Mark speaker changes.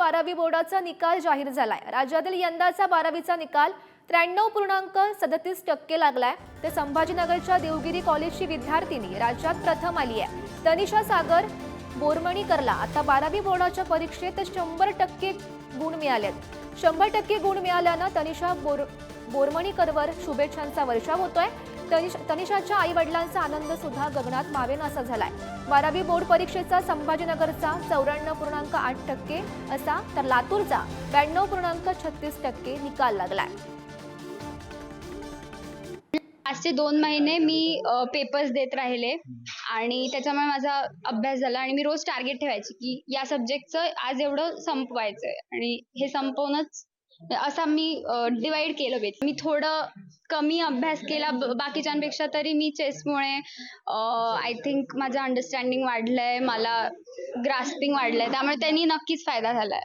Speaker 1: बारावी बोर्डाचा निकाल जाहीर झालाय. राज्यातील यंदाचा बारावीचा निकाल त्र्याण्णव पूर्णांक सदतीस टक्के लागलाय. तर संभाजीनगरच्या देवगिरी कॉलेजची विद्यार्थिनी राज्यात प्रथम आली आहे तनिषा सागर बोरमणीकरला. आता बारावी बोर्डाच्या परीक्षेत शंभर टक्के गुण मिळालेत. शंभर टक्के गुण मिळाल्यानं तनिषा बोर बोरमणीकरवर शुभेच्छांचा वर्षाव होतोय. तनिषाच्या आई वडिलांचा आनंद सुद्धा गगनात मावेनासा झालाय. बारावी बोर्ड परीक्षेचा संभाजीनगरचा चौऱ्याण्णव पूर्णांक आठ टक्के असा तर लातूरचा ब्याण्णव पूर्णांक छत्तीस टक्के निकाल लागलाय.
Speaker 2: आजचे दोन महिने मी पेपर्स देत राहिले आणि त्याच्यामुळे माझा अभ्यास झाला आणि मी रोज टार्गेट ठेवायची की या सब्जेक्टचं आज एवढं संपवायचं आहे आणि हे संपवूनच असा मी डिवाइड केलं मी थोडं कमी अभ्यास केला ब- बाकीच्यांपेक्षा तरी मी चेसमुळे. आय थिंक माझं अंडरस्टँडिंग वाढलंय मला ग्रास्पिंग वाढलंय त्यामुळे त्यांनी नक्कीच फायदा झालाय.